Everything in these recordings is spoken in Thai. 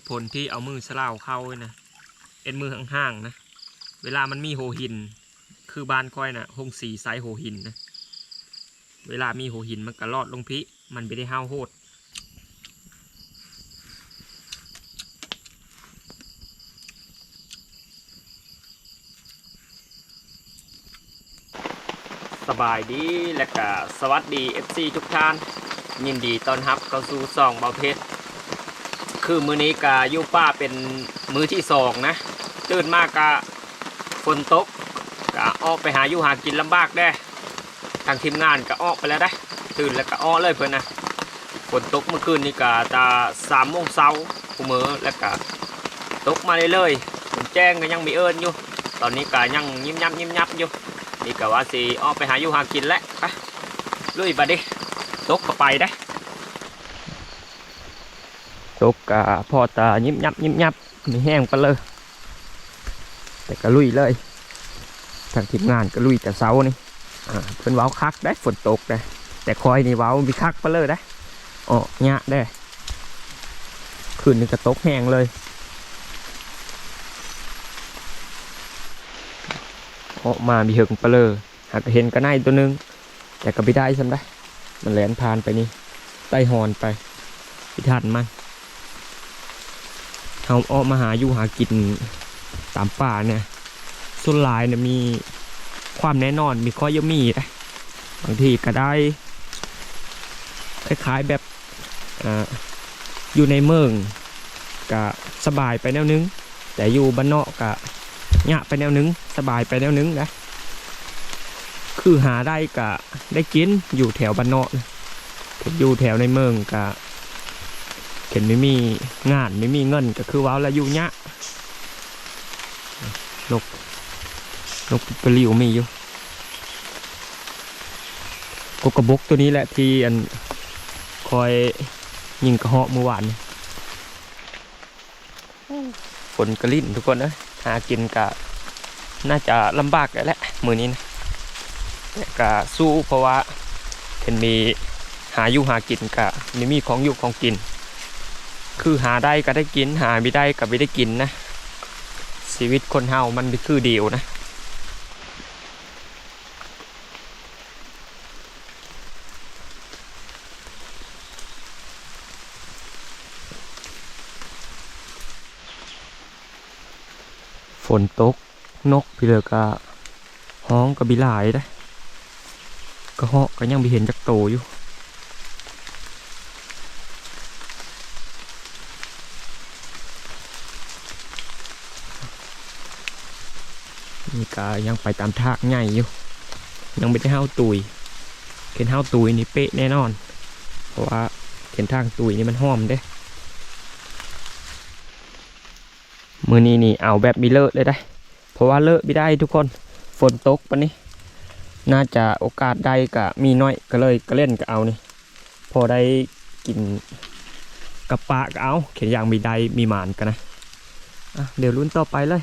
ตุผลที่เอามือสลาวเข้าไว้นะเอ็นมือห่างๆนะ เวลามันมีโหหิน คือบานค่อยนะ่ะหงสีไซส์โหหินนะ เวลามีโหหินมันก็รอดลงพิมันไม่ได้ห้าวโหดสบายดีและก็สวัสดี FC ทุกท่าน ยินดีต้อนรับเข้าสู่ซองเบาเพชร คือมือนี้กะยูป้าเป็นมือที่สองนะ ตื่นมากกะฝนตกกะออกไปหาอยู่หากินลำบากได้ทางทีมงานก็ออกไปแล้วได้ตื่นแล้วก็ออกเลยเพื่อนนะฝนตกเมื่อคืนนี่กะตาสามโมงเช้ากูมือแล้วก็ตกมาเรื่อยๆผมแจ้งก็ยังมีเอิญอยู่ ตอนนี้กะยังยิ้มยับยิ้มยับอยู่นี่กะว่าสิออกไปหาอยู่หากินแล้วไปลุยไปดิตกก็ไปได้ ตกกะพอตายิบยับยิบยับมีแห้งไปเลย แต่ก็ลุยเลยทางทีมงานก็ลุยแต่เสานี่เพิ่นว้าคักได้ฝนตกได้แต่คอยนี่ว้ามีคักไปเลยได้อ๋อเนี้ยได้คืนนี้ก็ตกแห้งเลยออกมามีเหิงไปเลยหากเห็นก็ไนตัวหนึง แต่ก็ไม่ได้ซ้ำได้ มันแหลนผ่านไปนี่ใต้หอนไปพิทันมัน เขาออกมาหาอยู่หากินตามป่าเนี่ยส่วนหลายเนี่ยมีความแน่นอนมีข้อยมีนะบางทีก็ได้คล้ายๆแบบออยู่ในเมืองก็สบายไปแนวนึง แต่อยู่บ้านนอกก็ยะไปแนวนึง สบายไปแนวนึงนะคือหาได้ก็ได้กินอยู่แถวบ้านนอกอยู่แถวในเมืองก็ ห็นไม่มีงานไม่มีเงินก็คือว้าวแล้วอยู่เนี้ยนกนกกระลิวมีอยู่กกกระบกตัวนี้แหละที่อันคอยยิงกระเหาะเมื่อวานฝนกระลิ่นทุกคนนะหากินกะน่าจะลำบากแล้วแหละมือนี้นะกะสู้เพราะว่าเห็นมีหาอยู่หากินกะไม่มีของอยู่ของกิน คือหาได้ก็ได้กิน หาไม่ได้ก็ไม่ได้กินนะ ชีวิตคนเฮามันคือเดียวนะฝนตก นกพี่เลือก็ห้องก็บิหลายได้ก็เหาะก็ยังไม่เห็นจักโตอยู่ นี่ก็ยังไปตามทางใหญ่อยู่ยังไม่ได้ห้าวตุยเข็นห้าวตุยนี่เป๊ะแน่นอน เพราะว่าเข็นทางตุยนี่มันห้อมเด้มือนี้นี่เอาแบบมีเลอะเลยได้ เพราะว่าเลอะไม่ได้ทุกคนฝนตกปะนี้น่าจะโอกาสได้ก็มีน้อยก็เลยก็เล่นก็เอานี่ พอได้กินกับปลาก็เอา เข็นอย่างมีได้มีหมานกันนะะเดี๋ยวลุ้นต่อไปเลย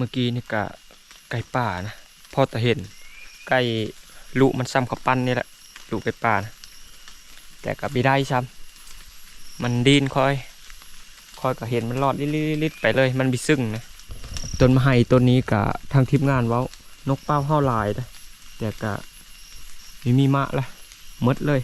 มื่อกี้นี่กะไก่ป่านะพอแต่เห็นไก่ลูกมันซ้ำขับปั้นนี่แหละลูกไก่ป่านะแต่กับไม่ได้ซ้ำมันดินคอยคอยก็เห็นมันรอดลิดๆไปเลย มันบิซึ่งนะต้นมะไห้ต้นนี้กะทางทีมงานว้านกเป้าเข้าลายนะแต่กะไม่มีมะละมดเลย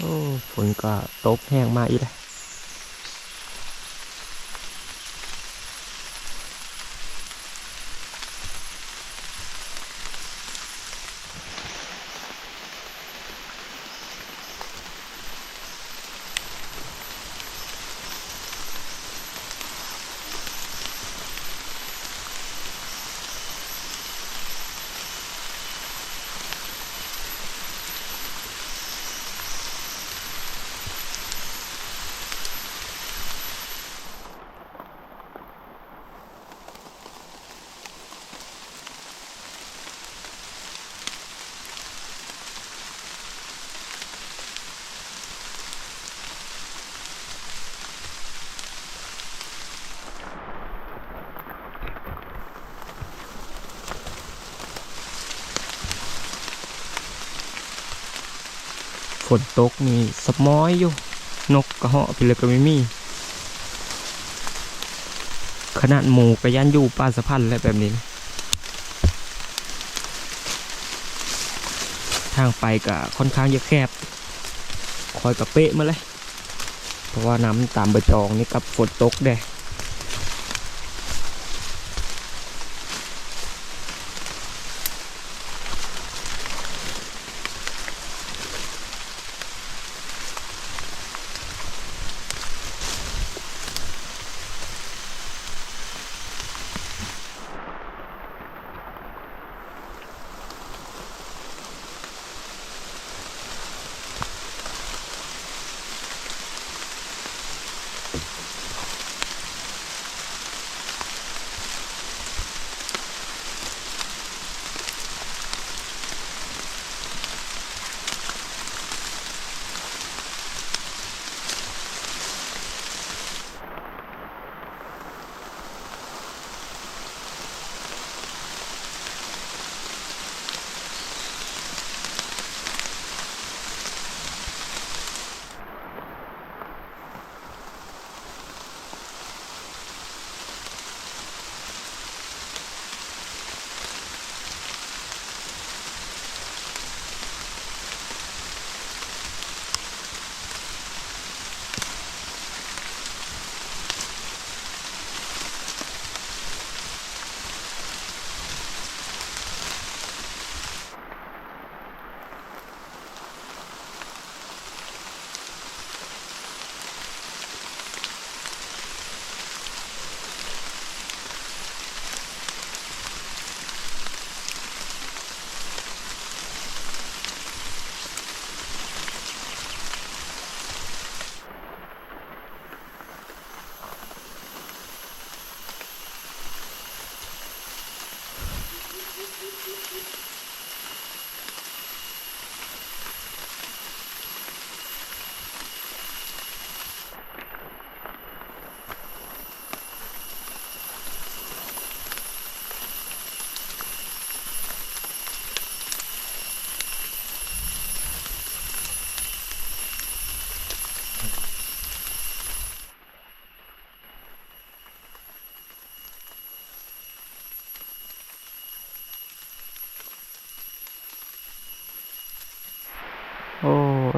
โอ้ฝ นก็ตกแห้งมาอีกแล้ว ฝนตกนี่สมอยอยู่ นกกระเหาะไปเลยก็ไม่มี ขนาดหมูกระยันอยู่ปลาสะพันและแบบนี้ ทางไปก็ค่อนข้างจะแคบ คอยกับเป๊ะมาเลย เพราะว่าน้ำตามใบจองนี่กับฝนตกแดด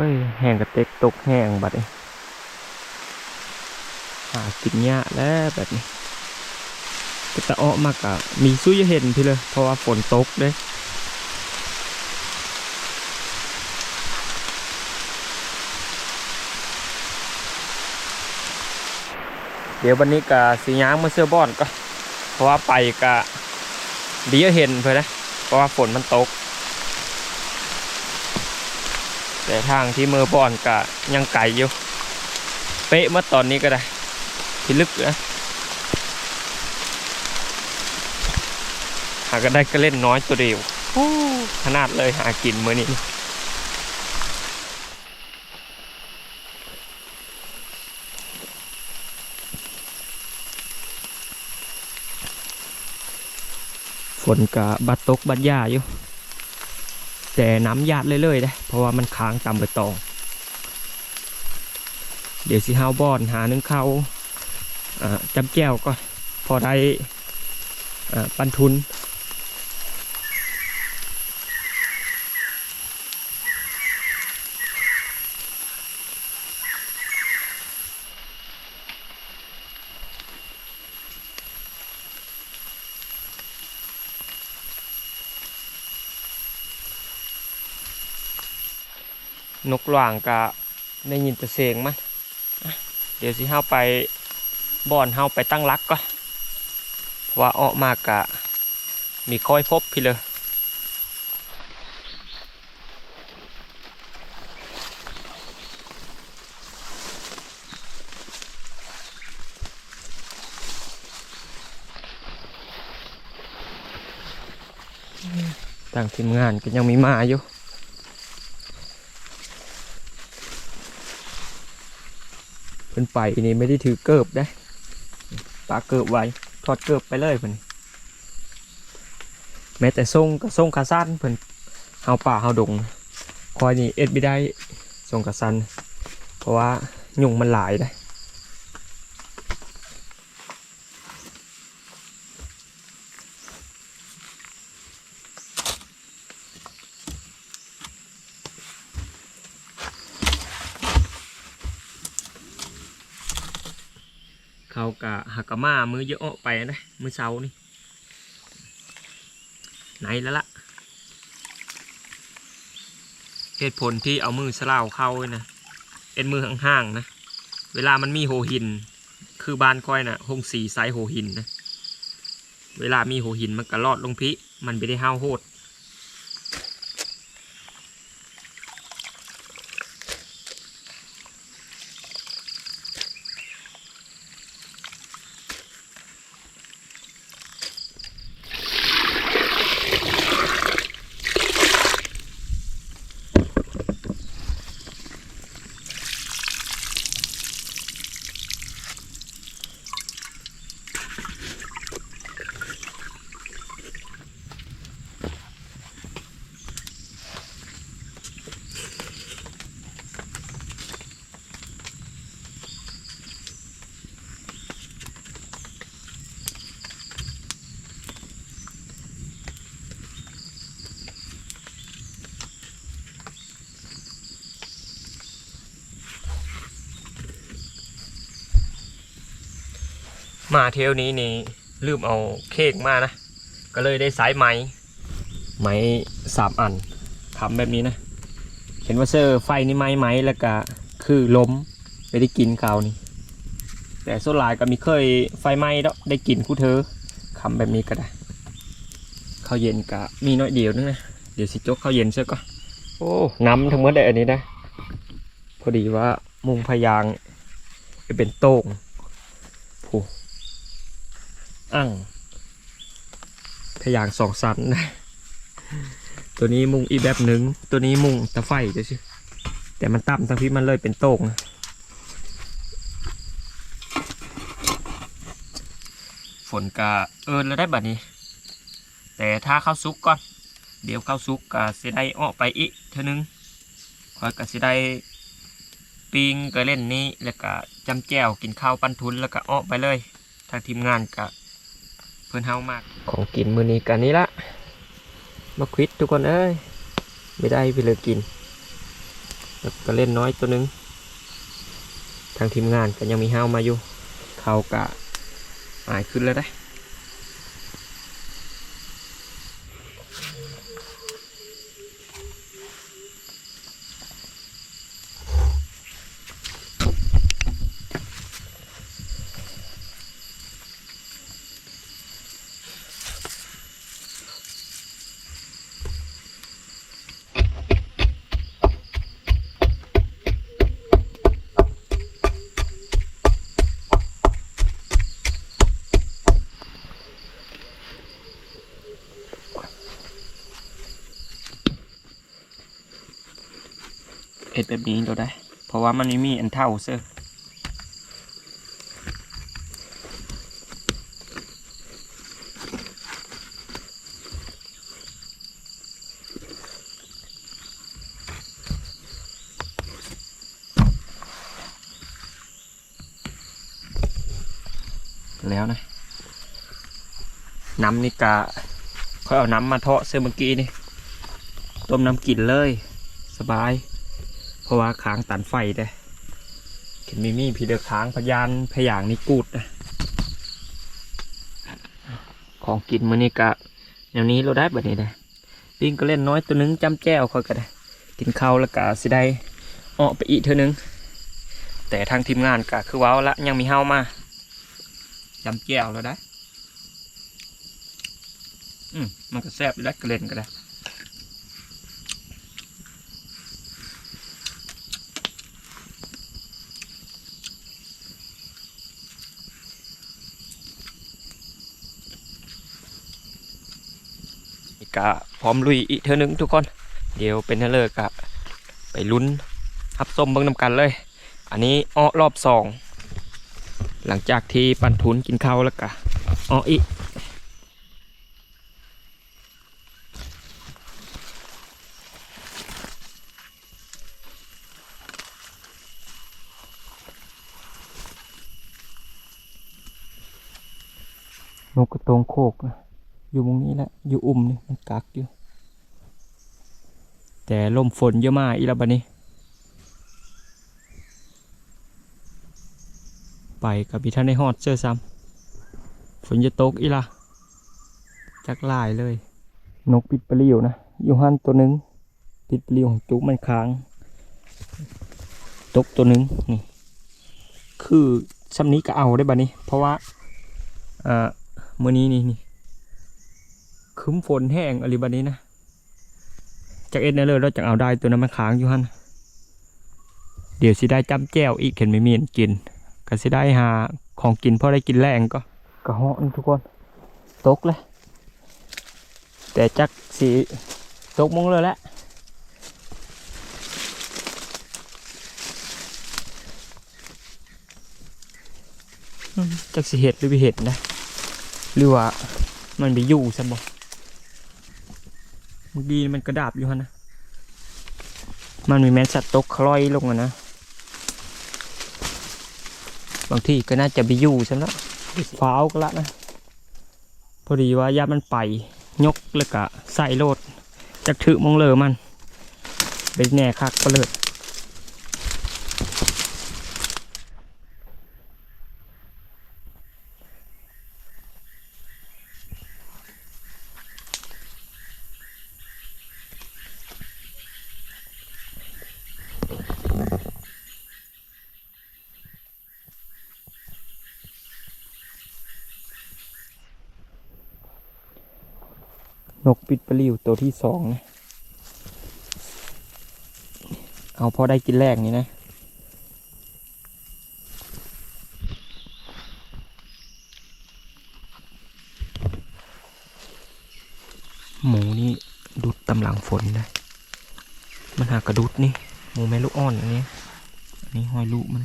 ยแห้งกระเต็กตกแห้งบัดนี้หากินยากแล้วแบบนี้ก็ตะเาะมากอะมีสู้จะเห็นพี่เลย เพราะว่าฝนตกเด้เดี๋ยววันนี้ก็สีย้างมาเสื้อบอนก็ เพราะว่าไปก็เดียวเห็นเพื่อนะเพราะว่าฝนมันตก แต่ทางที่เมือบ้อนก็ยังไกลอยู่ เป๊ะเมื่อตอนนี้ก็ได้ที่ลึกนะหาก็ได้ก็เล่นน้อยตัวเดียวขนาดเลยหากินมือนี้ฝนกะบัดตกบัดหญ้าอยู่ แต่น้ำหยาดเลยๆนะเพราะว่ามันค้างตามใบตอง เดี๋ยวสิห้าวบอนหานึ่งเขาวอ่าจำแก้วก็พอได้ปันทุน นกหลวงกะได้ยินแต่เสียงมั้ยเดี๋ยวสิเฮาไปบ่อนเฮาไปตั้งรักก่อนว่าออกมากะมีค่อยพบพี่เลยทางทีมงานก็ยังมีมาอยู่ เพิ่นไปนี่ไม่ได้ถือเกิบได้ปาเกิบไว้ทอดเกิบไปเลยเพิ่นแม้แต่ส่งก็ส่งขาสั้นเพิ่นเฮาป่าเฮาดงคอยนี่เอ็ดไม่ได้ส่งขาสั้นเพราะว่ายุงมันหลายได้ เขากะหักกะมามือเยอะไปนะมือเสานี่ไหนแล้วล่ะเหตุผลที่เอามือสลาวเข้านะเป็นมือห่างๆนะ เวลามันมีโหหิน คือบานค่อยนะหงสีไซส์โหหินนะ เวลามีโหหินมันก็รอดลงพิ มันไม่ได้ห้าวโหด มาเที่ยวนี้นี่ลืมเอาเค้กมานะ ก็เลยได้สายไหม ไหมสามอันทำแบบนี้นะ เห็นว่าเซอร์ไฟนี่ไหมไหมแล้วก็คือล้มไม่ได้กินกาวนี่ แต่ส่วนหลายก็มีเคยไฟไหม้แล้วได้กินคู่เธอคำแบบนี้ก็ได้ข้าวเย็นกะมีน้อยเดียวนึงนะ เดี๋ยวสิจกข้าวเย็นเสียก็โอ้น้ำทั้งหมดได้อันนี้นะ พอดีว่ามุงพยางเป็นโต้งผู้ อ่างพยางสองสันนะตัวนี้มุงอีแบบหนึ่งตัวนี้มุงตะไฟเดี๋ยวสิแต่มันต่ำทั้งที่มันเลยเป็นโต่งนะฝนกะเอินแล้วได้บัดนี้ แต่ถ้าเข้าซุกก่อน เดี๋ยวเข้าซุกกะสิได้ออกไปอีกเท่านึงคอยกะสิได้ปิงก็เล่นนี้แล้วก็จำแจวกินข้าวปั้นทุนแล้วก็ออกไปเลย ทางทีมงานกะ เพื่อนเฮามากของกินมือนี้กันนี้ละมาควิดทุกคนเอ้ยไม่ได้ไปเลยกินแล้วก็เล่นน้อยตัวนึง ทางทีมงานก็ยังมีเฮามาอยู่เขากะอายขึ้นแล้วได้ ดแบบนี้เราได้ เพราะว่ามันไม่มีอันเท่าเสื้อแล้วนะ น้ำนี่กะค่อยเอาน้ำมาเทาะเสื้อเมื่อกี้นี่ ต้มน้ำกินเลย สบาย ราะว่าค้างตันไฟเด้เห็นมีมีพีเดือค้างพยานพยางนี่กูดนะของกินมื้อนี้กะแนวนี้เราได้แบบนี้ได้ปิ้งก็เล่นน้อยตัวหนึงจำแจ้วคอยก็ได้ กินข้าวแล้วกะสิได้ออกไปอีกเท่านึง แต่ทางทีมงานกะคือว้าวละยังมีเฮามาจำแจ้วแล้วได้ อืมมันก็แซ่บแล้วก็เล่นก็ได้ กะพร้อมลุยอีกเท่านึงทุกคน เดี๋ยวเป็นเทเลอร์กะไปลุ้นฮับส้มเบิ้งนำกันเลย อันนี้อ้อรอบสองหลังจากที่ปันทุนกินข้าวแล้วกะอ้ออีกนกกระตงโคกนะ อยู่ตรงนี้แหละ อยู่อุ่มนี่มันกักอยู่ แต่ลมฝนเยอะมากอีละบันนี้ ไปกับพี่ท่านในฮอดเจอซ้ำฝนจะตกอีละจักลายเลย นกปิดปลิวนะ อยู่หันตัวหนึ่งปิดปลิวของจุกมันค้าง ตกตัวหนึ่งนี่ คือซ้ำนี้ก็เอาได้บันนี้ เพราะว่าอ่ามื่อนี้นี่นี่ ครึ้มฝนแห้งอะไรแบบนี้นะ จากเอ็ดเนเลยเราจะเอาได้ตัวนั้นมันค้างอยู่ฮันเดี๋ยวสิได้จ้ำแจ้วอีกเห็นไม่มีนกิน ก็สิได้หาของกินพอได้กินแรงก็กระหาะทุกคนตกเลย แต่จักสีตกมงเลยแหละจักสิเห็ดหรือไปเห็ดนะ หรือว่ามันไปอยู่ซะบ่ บางทีมันกระดาบอยู่ฮะนะ มันมีแมนสัตว์ตกคล้อยลงอะนะ บางทีก็น่าจะไปอยู่ซะแล้วฟ้าวก็ละนะ พอดีว่ายามันไป ยกแล้วก็ใส่โลดจากถือมองเลอมันเป็นแน่คักก็เลย กปิดปลิวตัวที่สองนะเอาพอได้กินแรกนี่นะหมูนี่ดุดตำหลังฝนนะ มันหากระดุดนี่ หมูแม่ลูกอ่อนอันนี้อันนี้ห้อยลูกมัน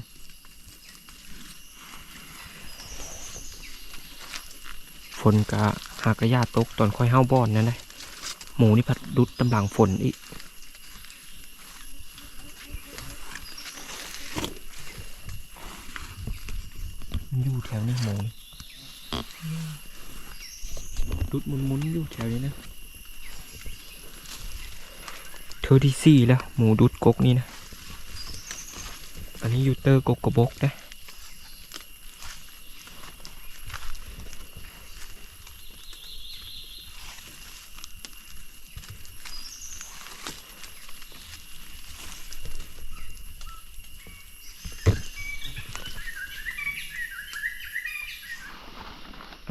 ฝนกะ หากระยาตกตอนค่อยเห้าบอนนั่นนะหมูนี่ผัดดุดตำลังฝนอีกอยู่แถวนี้หมูนี่ดุดมุนๆอยู่แถวนี้นะเธอที่สี่แล้ว หมูดุดกกนี่นะ อันนี้อยู่เตอร์กกกระบกนะ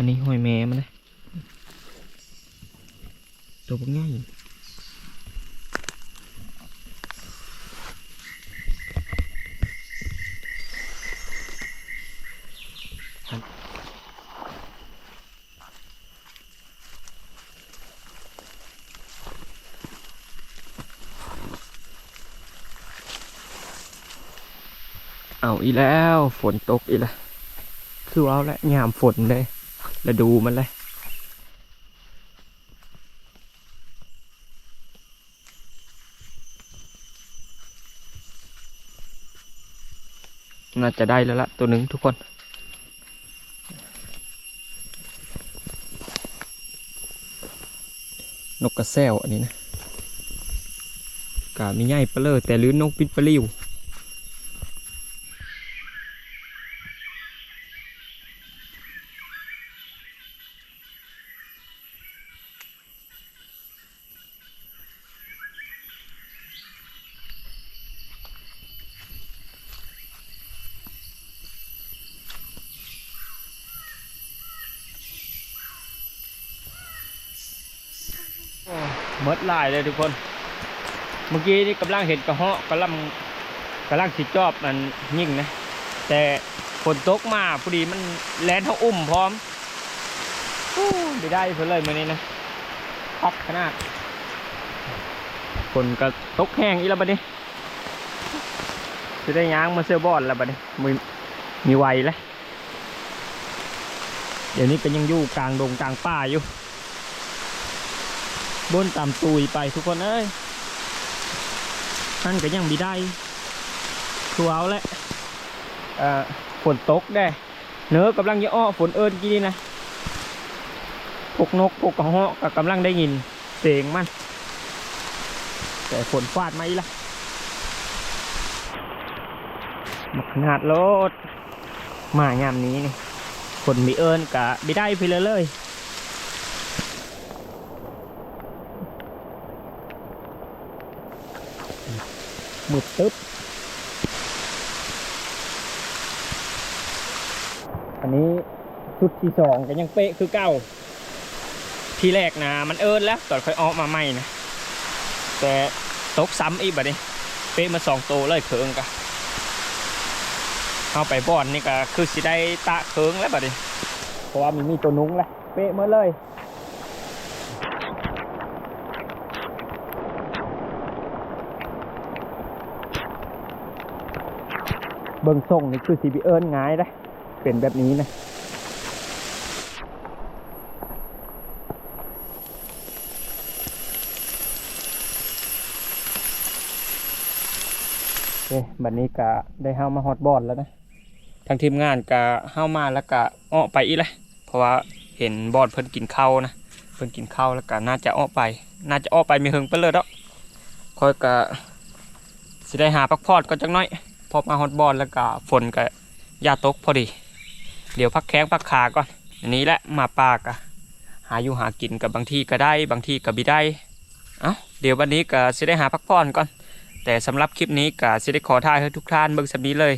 นนี้หอยแม่มันนะตัวพวกง่ายเอาอีแล้ว ฝนตกอีแล้วคือเอาละยามฝนเลย แล้วดูมันเลยน่าจะได้แล้วละตัวหนึ่งทุกคน นกกระแซวอันนี้นะกามีใหญ่เปลอแต่ลือนนกปิดปลิว เมดลายเลย ทุกคน เมื่อกี้นี่กำลังเห็นกระเหาะกำลังกำลังสิจอบมันยิ่งนะ แต่ฝนตกมาพอดีมันแลนเท่าอุ้มพร้อมอู้ไม่ได้เพื่อเลยมื่อนี้นะพักขนาดฝนก็ตกแห้งอีแล้วบัดนี้จะได้ย้างมาเสื้อบอลแล้วบัดนี้มีมีไวแล้วเดี๋ยวนี้ก็ยังอยู่กลางดงกลางป่าอยู่ บนตามตุยไปทุกคนเอ้ยท่นก็ยังมีได้คือเอาแหละเอ่อฝนตกได้เนื้อกำลังจะอ้อฝนเอิญกี่นี่นะพวกนกพวกกระหาะก็กำลังได้ยินเสียงมัน แต่ฝนฟาดมาอีละมาขนาดรถมายามนี้นี่ฝนมีเอิญกะไม่ได้ไปเลยเลย มืดตึ๊บ อันนี้ชุดที่สองก็ยังเป๊ะคือเก้าทีแรกนะมันเอิญแล้วตอนค่อยออกมาใหม่นะ แต่ตกซ้ำอีกบัดนี้ เป๊ะมาสองโตวเลยเคิงกะเอาไปบอนนี่ก็คือสิได้ตะเคิงแล้วบัดนี้เพราะว่ามันมีตัวนุ้งแล้วเป๊ะมาเลย เบิ่งส่งนี่คือสีบีเอิญง่ายนะเป็นแบบนี้นะโอเคบัดนี้ก็ได้เฮามาฮอตบอลแล้วนะทางทีมงานก็เฮามาแล้วก็อ้อไปอีกเลยเพราะว่าเห็นบอลเพิ่นกินข้าวนะเพิ่นกินข้าวแล้วก็น่าจะอ้อไป น่าจะอ้อไปมีเฮิงไปเลยดอกคอยก็สิได้หาพักพอดก็จักหน้อย อมาฮอตบอลแล้วก็ฝนก็ยาตกพอดี เดี๋ยวพักแข้งพักขาก่อนอันนี้แหละมาปากะหาอยู่หากินกับบางที่ก็ได้ บางที่ก็บิได้เอ้าเดี๋ยววันนี้ก็สิได้หาพักผ่อนก่อน แต่สำหรับคลิปนี้ก็สิได้ขอท่ายให้ทุกท่านเบิ่งสับนี้เลย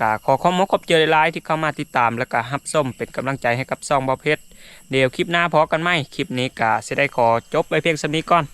ก็ขอข้อมกขอบเจอหลายที่เข้ามาติดตามแล้วก็ฮับส้มเป็นกำลังใจให้กับซองบอเพชรเดี๋ยวคลิปหน้าพอกันไหมคลิปนี้ก็สิได้ขอจบไปเพียงสับนี้ก่อน